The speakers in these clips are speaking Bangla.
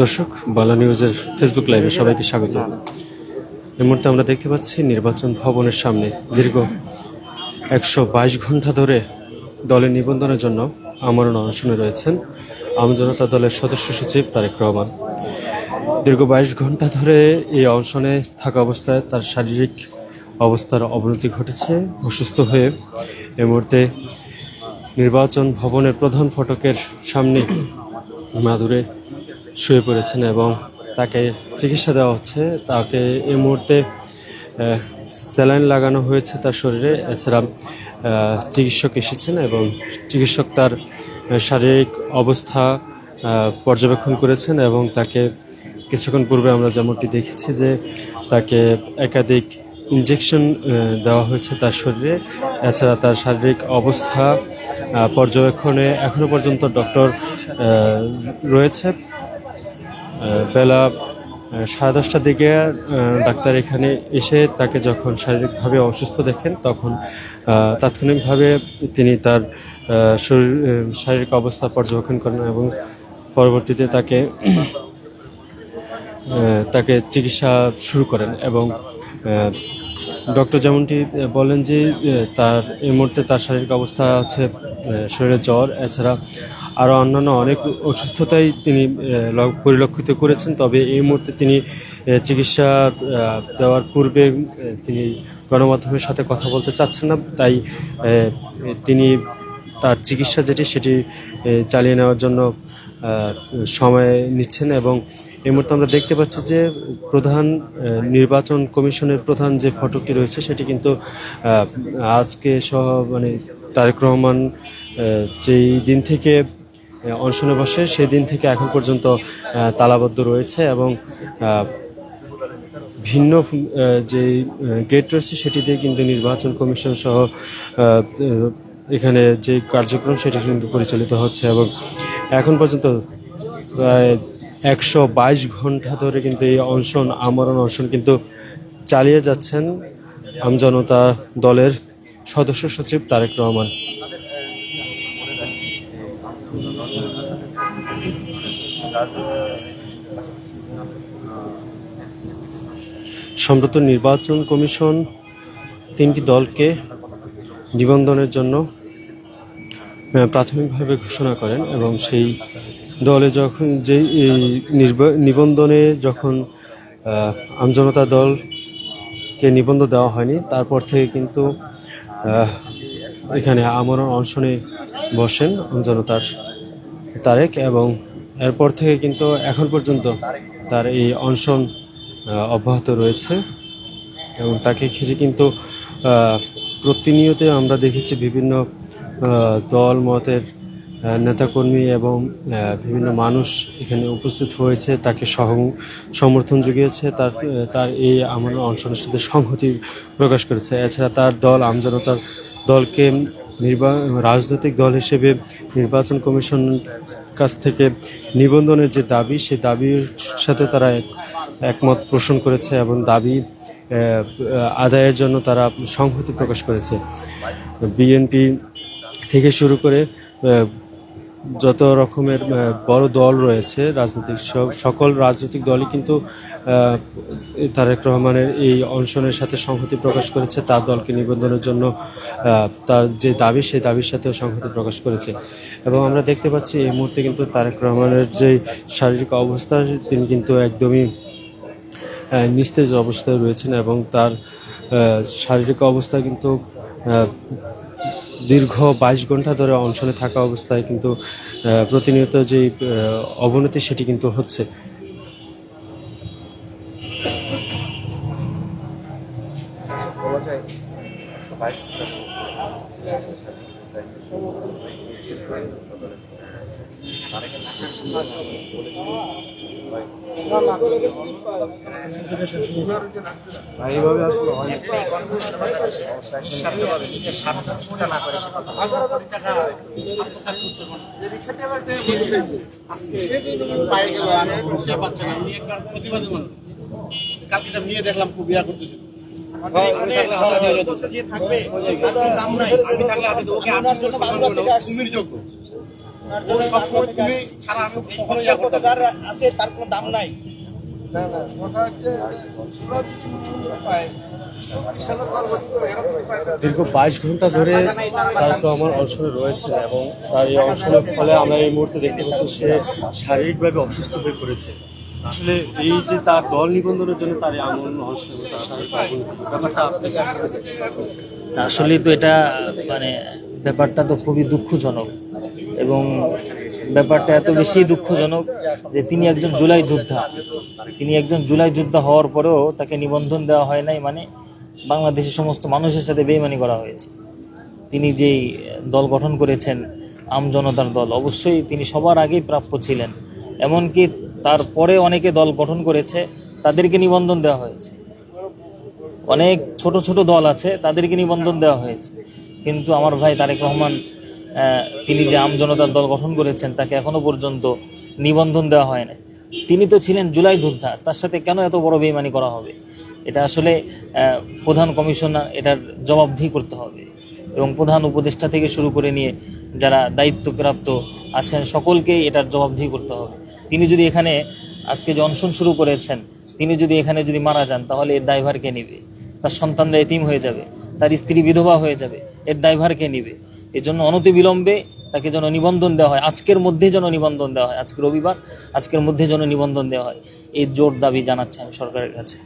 দর্শক, বালা নিউজের ফেসবুক লাইভে সবাইকে স্বাগত। এই মুহূর্তে আমরা দেখতে পাচ্ছি নির্বাচন ভবনের সামনে দীর্ঘ একশো বাইশ ঘণ্টা ধরে দলের নিবন্ধনের জন্য আমরণ অনশনে রয়েছেন আমজনতা দলের সদস্য সচিব তারেক রহমান। দীর্ঘ বাইশ ঘণ্টা ধরে এই অনশনে থাকা অবস্থায় তার শারীরিক অবস্থার অবনতি ঘটেছে। অসুস্থ হয়ে এ মুহূর্তে নির্বাচন ভবনের প্রধান ফটকের সামনে মাদুরে শুয়ে পড়েছেন এবং তাকে চিকিৎসা দেওয়া হচ্ছে। তাকে এ মুহূর্তে স্যালাইন লাগানো হয়েছে তার শরীরে। এছাড়া চিকিৎসক এসেছেন এবং চিকিৎসক তার শারীরিক অবস্থা পর্যবেক্ষণ করেছেন এবং তাকে কিছুক্ষণ পূর্বে আমরা যেমনটি দেখেছি যে তাকে একাধিক ইনজেকশন দেওয়া হয়েছে তার শরীরে। এছাড়া তার শারীরিক অবস্থা পর্যবেক্ষণে এখনও পর্যন্ত ডক্টর রয়েছে। বেলা সাড়ে দশটার দিকে ডাক্তার এখানে এসে তাকে যখন শারীরিকভাবে অসুস্থ দেখেন, তখন তাৎক্ষণিকভাবে তিনি তার শরীর শারীরিক অবস্থা পর্যবেক্ষণ করেন এবং পরবর্তীতে তাকে তাকে চিকিৎসা শুরু করেন এবং ডক্টর যেমনটি বলেন যে তার, এই মুহূর্তে তার শারীরিক অবস্থা হচ্ছে শরীরে জ্বর, এছাড়া আরও অন্যান্য অনেক অসুস্থতাই তিনি পরিলক্ষিত করেছেন। তবে এই মুহূর্তে তিনি চিকিৎসা দেওয়ার পূর্বে তিনি গণমাধ্যমের সাথে কথা বলতে চাচ্ছেন না। তাই তিনি তার চিকিৎসা যেটি, সেটি চালিয়ে নেওয়ার জন্য সময় নিচ্ছেন এবং এই মুহূর্তে আমরা দেখতে পাচ্ছি যে প্রধান নির্বাচন কমিশনের প্রধান যে ফটকটি রয়েছে সেটি কিন্তু আজকে সহ মানে তারেক রহমান যেই দিন থেকে অনশনে বসে সেই দিন থেকে এখন পর্যন্ত তালাবদ্ধ রয়েছে এবং ভিন্ন যে গেট রয়েছে সেটি দিয়ে কিন্তু নির্বাচন কমিশন সহ এখানে যে কার্যক্রম সেটি কিন্তু পরিচালিত হচ্ছে এবং এখন পর্যন্ত, প্রায় একশো বাইশ ঘণ্টা ধরে কিন্তু এই অনশন, আমরণ অনশন কিন্তু চালিয়ে যাচ্ছেন আমজনতা দলের সদস্য সচিব তারেক রহমান। সম্প্রত নির্বাচন কমিশন তিনটি দলকে নিবন্ধনের জন্য প্রাথমিকভাবে ঘোষণা করেন এবং সেই দলে যখন যেই এই নিবন্ধনে যখন আমজনতা দলকে নিবন্ধ দেওয়া হয়নি, তারপর থেকে কিন্তু এখানে আমরণ অনশনে বসেন আমজনতার তারেক এবং এরপর থেকে কিন্তু এখন পর্যন্ত তার এই অনশন অব্যাহত রয়েছে এবং তাকে ঘিরে কিন্তু প্রতিনিয়ত আমরা দেখেছি বিভিন্ন দল, মতের নেতাকর্মী এবং বিভিন্ন মানুষ এখানে উপস্থিত হয়েছে, তাকে সহ, সমর্থন জুগিয়েছে তার তার এই আমার অনশনের সাথে সংহতি প্রকাশ করেছে। এছাড়া তার দল, আমজনতার দলকে নির্বা, রাজনৈতিক দল হিসেবে নির্বাচন কমিশন কাছ থেকে নিবন্ধনের যে দাবি, সেই দাবির সাথে তারা এক- একমত পোষণ করেছে এবং দাবি আদায়ের জন্য তারা সংহতি প্রকাশ করেছে। বিএনপি থেকে শুরু করে যত রকমের বড় দল রয়েছে, রাজনৈতিক সকল রাজনৈতিক দলই কিন্তু তারেক রহমানের এই অনশনের সাথে সংহতি প্রকাশ করেছে, তার দলকে নিবন্ধনের জন্য তার যে দাবি, সেই দাবির সাথেও সংহতি প্রকাশ করেছে। এবং আমরা দেখতে পাচ্ছি এই মুহূর্তে কিন্তু তারেক রহমানের যে শারীরিক অবস্থা, তিনি কিন্তু একদমই নিস্তেজ অবস্থায় রয়েছেন এবং তার শারীরিক অবস্থা কিন্তু দীর্ঘ বাইশ ঘণ্টা ধরে অনশনে থাকা অবস্থায় কিন্তু প্রতিনিয়ত যে অবনতি সেটি কিন্তু হচ্ছে। এইভাবে আসলে হয় নিজের না। করে সে কথা পায়ে গেল আর সে পাচ্ছে না উনি একটা প্রতিবাদী মানুষ কালকে একটা মেয়ে দেখলাম খুব ইয়া করতেছে যে থাকবে আমি থাকলে আমি তো ওকে আপনার জন্য বাংলা থেকে কুমির যোগ্য। ও সবসময় তুমি ছাড়া আমি কখনো ইয়া করতে আছে তার কোনো দাম নাই। না না কথা হচ্ছে ওরা যদি পায়। বিশাল দল গঠিত করে এরা যদি পায় তাহলে দীর্ঘ বাইশ ঘণ্টা ধরে তার তো আমার অনশনে রয়েছে এবং তার এই অনশনের ফলে আমরা এই মুহূর্তে দেখতে পাচ্ছি সে শারীরিকভাবে অসুস্থ হয়ে পড়েছে। আসলে এই যে তার দল নিবন্ধনের জন্য তার এই আমরণ অনশন ব্যাপারটা আসলে তো এটা মানে ব্যাপারটা তো খুবই দুঃখজনক। এবং ব্যাপারটা এত বেশি দুঃখজনক যে তিনি একজন জুলাই যোদ্ধা। তিনি একজন জুলাই যোদ্ধা হওয়ার পরেও তাকে নিবন্ধন দেওয়া হয় নাই মানে বাংলাদেশের সমস্ত মানুষের সাথে বেইমানি করা হয়েছে। তিনি যেই দল গঠন করেছেন, আম জনতার দল, অবশ্যই তিনি সবার আগেই প্রাপ্য ছিলেন। এমনকি তারপরে অনেকে দল গঠন করেছে, তাদেরকে নিবন্ধন দেওয়া হয়েছে। অনেক ছোট ছোট দল আছে, তাদেরকে নিবন্ধন দেওয়া হয়েছে। কিন্তু আমার ভাই তারেক রহমান তিনি যে আম জনতার দল গঠন করেছেন, তাকে এখনও পর্যন্ত নিবন্ধন দেওয়া হয় না তিনি তো ছিলেন জুলাই যোদ্ধা, তার সাথে কেন এত বড় বেইমানি করা হবে? এটা আসলে প্রধান কমিশনার এটার জবাবদিহি করতে হবে। এবং প্রধান উপদেষ্টা থেকে শুরু করে নিয়ে যারা দায়িত্বপ্রাপ্ত আছেন সকলকেই এটার জবাবদিহি করতে হবে। তিনি যদি এখানে আজকে যে অনশন শুরু করেছেন, তিনি যদি এখানে যদি মারা যান, তাহলে এর দায়ভার কে নিবে? তার সন্তানরা এতিম হয়ে যাবে, তার স্ত্রী বিধবা হয়ে যাবে, এর দায়ভার কে নিবে? এর জন্য অনতি বিলম্বে তাকে যেন নিবন্ধন দেওয়া হয়। আজকের মধ্যে যেন নিবন্ধন দেওয়া হয়। আজকে রবিবার আজকের মধ্যে যেন নিবন্ধন দেওয়া হয়। এই জোর দাবি জানাচ্ছি আমি সরকারের কাছে।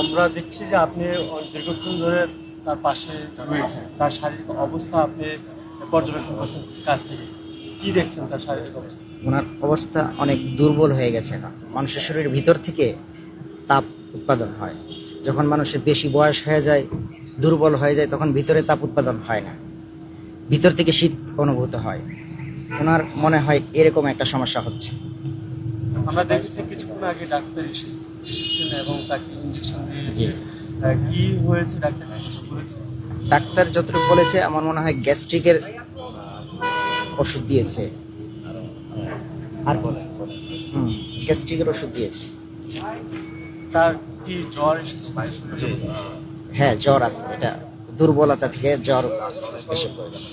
আমরা দেখছি যে আপনি দীর্ঘক্ষণ ধরে তার পাশে রয়েছেন। তার শারীরিক অবস্থা আপনি পর্যবেক্ষণ করছেন কাছ থেকে। কি দেখছেন তার শারীরিক অবস্থা? ওনার অবস্থা অনেক দুর্বল হয়ে গেছে এখন। মানুষের শরীরের ভিতর থেকে তাপ উৎপাদন হয়। যখন মানুষের বেশি বয়স হয়ে যায় দুর্বল হয়ে যায় তখন ভিতরে তাপ উৎপাদন হয় না। ভিতর থেকে শীত অনুভূত হয়। ওনার মনে হয় এরকম একটা সমস্যা হচ্ছে। আমরা দেখেছি কিছুক্ষণ আগে ডাক্তার এসে- এসেছেন এবং তাকে ইঞ্জেকশন দিয়েছে। কি হয়েছে? ডাক্তার কিছু বলেছে? ডাক্তার যতটুকু বলেছে আমার মনে হয় গ্যাস্ট্রিকের ওষুধ দিয়েছে। আর বলে গ্যাস্ট্রিকের ওষুধ দিয়েছে। তার কি জ্বর এসেছে? হ্যাঁ জ্বর আছে এটা দুর্বলতা থেকে জ্বর এসে পড়েছে।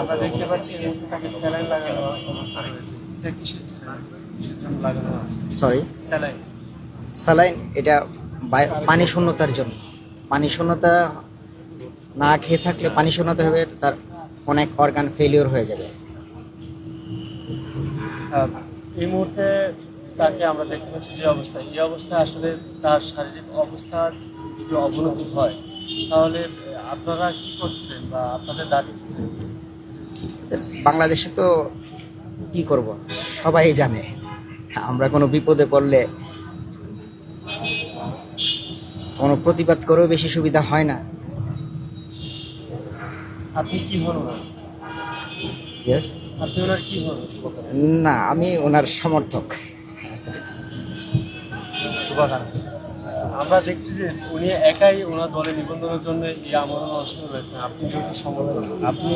আমরা দেখতে পাচ্ছি তাকে স্যালাইন লাগানো অবস্থা রয়েছে এটা কিসের স্যালাইন? কিসের জন্য লাগানো আছে? Sorry saline. স্যালাইন এটা পানি শূন্যতার জন্য। পানি শূন্যতা না খেয়ে থাকলে পানি শূন্যতা হবে তার অনেক অর্গান ফেলিওর হয়ে যাবে। এই মুহূর্তে তাকে আমরা দেখতে পাচ্ছি যে অবস্থা এই অবস্থায় আসলে তার শারীরিক অবস্থার যদি অবনতি হয় তাহলে আপনারা কি করতেন বা আপনাদের দাবি বাংলাদেশে তো কি করব? সবাই জানে। আমরা কোনো বিপদে পড়লে কোনো প্রতিবাদ করেও বেশি সুবিধা হয় না। আপনি কি হন আপনি ওনার কি হন? না আমি ওনার সমর্থক। শুভাকাঙ্ক্ষী আমরা দেখছি যে উনি একাই ওনার দলে নিবন্ধনের জন্য এই আমরণ অনশনে রয়েছেন আপনি যেহেতু সমর্থক আপনি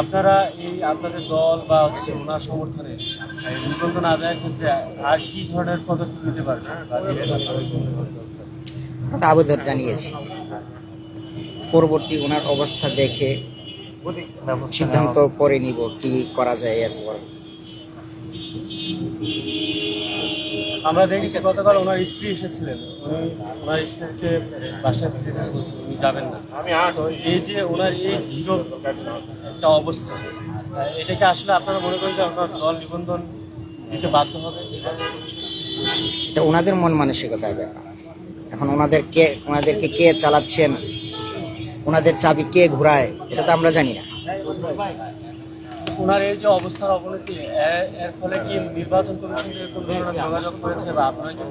আপনারা এই আপনাদের দল বা হচ্ছে ওনার সমর্থনে এই নিবন্ধন আদায়ের ক্ষেত্রে আর কি ধরনের পদক্ষেপ নিতে পারবেন? আবেদন জানিয়েছি। পরবর্তী ওনার অবস্থা দেখে সিদ্ধান্ত পরে নিব কি করা যায় এরপর। আমরা দেখেছি গতকাল ওনার স্ত্রী এসেছিলেন। উনি ওনার স্ত্রীকে বাসায় বলছেন, উনি যাবেন না। তো এই যে ওনার এই হিরো একটা অবস্থা এটাকে আসলে আপনারা মনে করেন যে আপনার দল নিবন্ধন দিতে বাধ্য হবে? এটা ওনাদের মন মানসিকতার ব্যাপার। এখন ওনাদের কে ওনাদেরকে কে চালাচ্ছেন ওনাদের চাবি কে ঘোরায় এটা তো আমরা জানি না। ওনার এই যে অবস্থার অবনতি এর ফলে কি নির্বাচন কমিশন থেকে কোনো ধরনের যোগাযোগ করেছে বা আপনারা কি?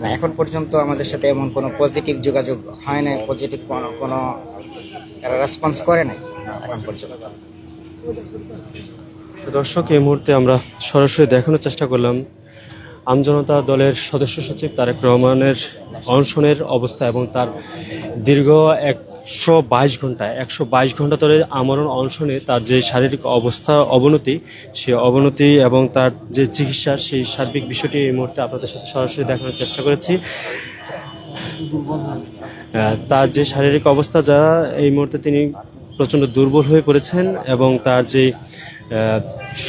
না এখন পর্যন্ত আমাদের সাথে এমন কোনো পজিটিভ যোগাযোগ হয় না পজিটিভ কোনো কোনো রেসপন্স করে নাই এখন পর্যন্ত দর্শক এই মুহূর্তে আমরা সরাসরি দেখানোর চেষ্টা করলাম আমজনতা দলের সদস্য সচিব তারেক রহমানের অনশনের অবস্থা এবং তার দীর্ঘ একশো বাইশ ঘণ্টা, একশো বাইশ ঘণ্টা ধরে আমরণ অনশনে তার যে শারীরিক অবস্থা অবনতি, সে অবনতি এবং তার যে চিকিৎসা, সেই সার্বিক বিষয়টি এই মুহূর্তে আপনাদের সাথে সরাসরি দেখানোর চেষ্টা করেছি। তার যে শারীরিক অবস্থা, যা এই মুহূর্তে তিনি প্রচণ্ড দুর্বল হয়ে পড়েছেন এবং তার যে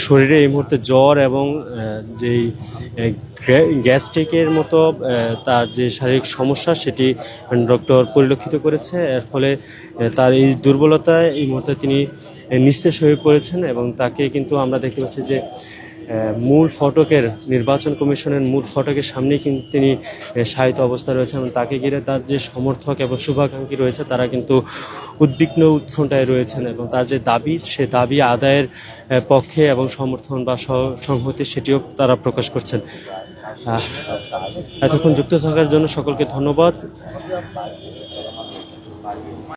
শরীরে এই মুহূর্তে জ্বর এবং যেই গ্যাস্ট্রিকের মতো তার যে শারীরিক সমস্যা সেটি ডক্টর পরিলক্ষিত করেছে। এর ফলে তার এই দুর্বলতায় এই মুহূর্তে তিনি নিস্তেষ হয়ে পড়েছেন এবং তাকে কিন্তু আমরা দেখতে পাচ্ছি যে মূল ফটকের নির্বাচন কমিশনের মূল ফটকের সামনেই কিন্তু তিনি শায়িত অবস্থায় রয়েছেন এবং তাকে ঘিরে তার যে সমর্থক এবং শুভাকাঙ্ক্ষী রয়েছে, তারা কিন্তু উদ্বিগ্ন উৎকণ্ঠায় রয়েছেন এবং তার যে দাবি, সে দাবি আদায়ের পক্ষে এবং সমর্থন বা সংহতি সেটিও তারা প্রকাশ করছেন। এতক্ষণ যুক্ত থাকার জন্য সকলকে ধন্যবাদ।